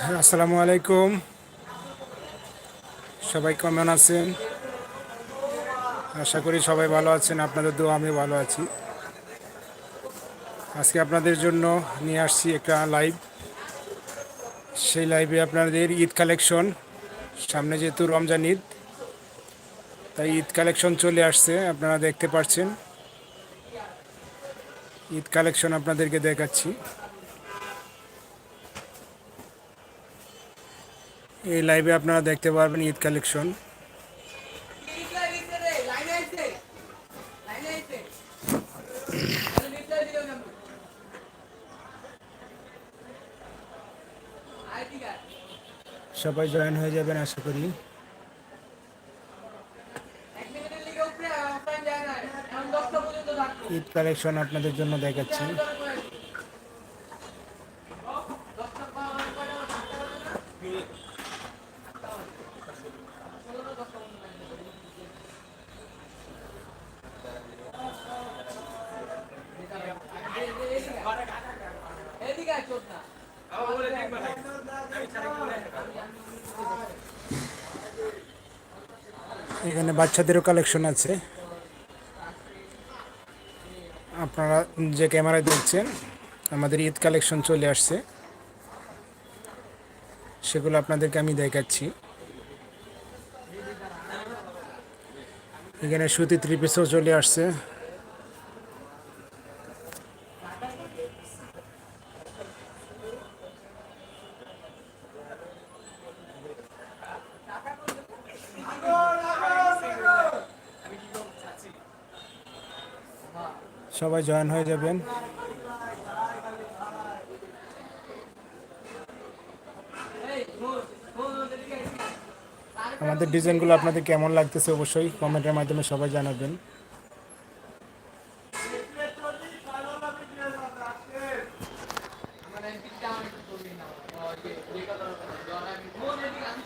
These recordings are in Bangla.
হ্যাঁ, আসসালামু আলাইকুম। সবাই কেমন আছেন? আশা করি সবাই ভালো আছেন আপনাদের দোয়া আমি ভালো আছি। আজকে আপনাদের জন্য নিয়ে আসছি একটা লাইভ সেই লাইভে আপনাদের ঈদ কালেকশন সামনে যেহেতু রমজান ঈদ তাই ঈদ কালেকশন চলে আসছে আপনারা দেখতে পাচ্ছেন। ঈদ কালেকশন আপনাদেরকে দেখাচ্ছি। এই লাইভে আপনারা দেখতে পারবেন ঈদ কালেকশন। সবাই জয়েন হয়ে যাবেন, আশা করি। ঈদ কালেকশন আপনাদের জন্য দেখাচ্ছি। এখানে বাচ্চাদেরও কালেকশন আছে। আপনারা যে ক্যামেরায় দেখছেন, আমাদের ঈদ কালেকশন চলে আসছে। সেগুলো আপনাদেরকে আমি দেখাচ্ছি। এখানে সুতি থ্রি পিসও চলে আসছে। সবাই জয়েন হয়ে যাবেন। আমাদের ডিজাইনগুলো আপনাদের কেমন লাগতেছে অবশ্যই কমেন্টের মাধ্যমে সবাই জানাবেন মানে পিঠটা আমি একটু তুলি না ওই যে ওই কথা জনা আমি কোন এদিকে আমি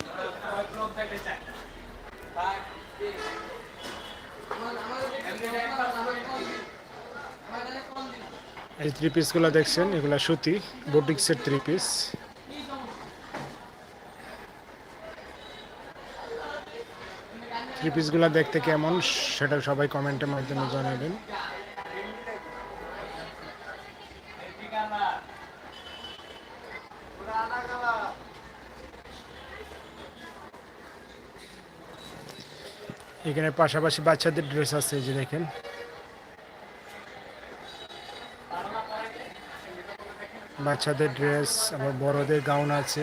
ওই ক্রপ থাকতে চাই তাই আমার আমার এমনি আমার আমার কোন আমার কোন দিন এই থ্রি পিসগুলো দেখছেন, এগুলো সুতি বুটিক্সের থ্রি পিস থ্রি পিসগুলো দেখতে কেমন, সেটা সবাই কমেন্টের মাধ্যমে জানাবেন। এখানে পাশাপাশি বাচ্চাদের ড্রেস আছে যে দেখেন। বাচ্চাদের ড্রেস আবার বড়দের গাউন আছে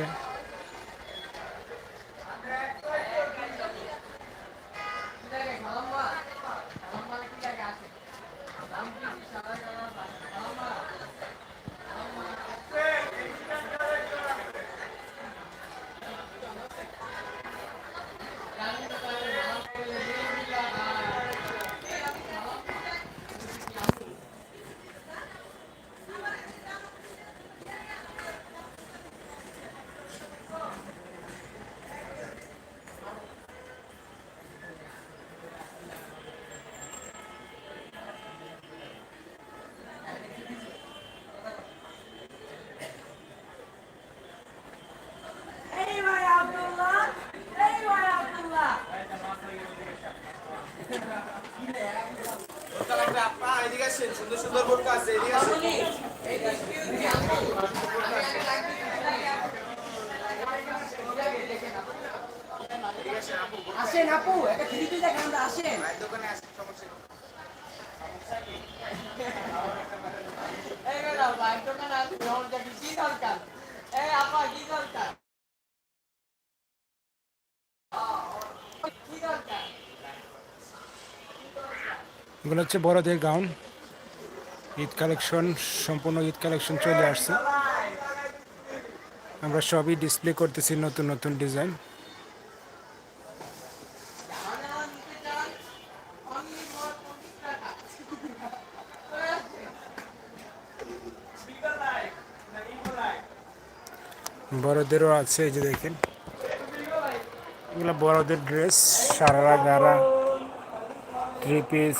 এই ভাই আব্দুল্লাহ এই ভাই আব্দুল্লাহ আপা এদিকে আসেন সুন্দর সুন্দর বোরকা আছে এদিকে আসেন আসেন আপু একটা দেখেন আমরা আসেন ভাইয়ের দোকানে আসেন। সমস্যা নেই। এই গেলাম ভাই দোকান আছে যখন কি দরকার? এই আপা কি দরকার? এগুলো হচ্ছে বড়দের গাউন। ঈদ কালেকশন, সম্পূর্ণ ঈদ কালেকশন চলে আসছে। আমরা সবই ডিসপ্লে করতেছি নতুন নতুন ডিজাইন। বড়দেরও আছে, এই যে দেখেন। এগুলো বড়দের dress, sharara gharara, three piece.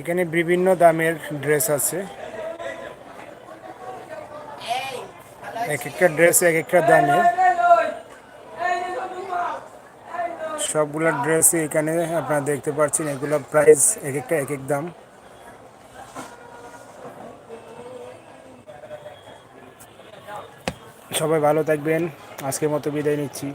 এখানে বিভিন্ন দামের ড্রেস আছে। এক একটা ড্রেস এক একটা দামের সবগুলা ড্রেস এখানে আপনারা দেখতে পাচ্ছেন, এগুলো প্রাইস এক একটা এক এক দাম। সবাই ভালো থাকবেন, আজকের মতো বিদায় নিচ্ছি।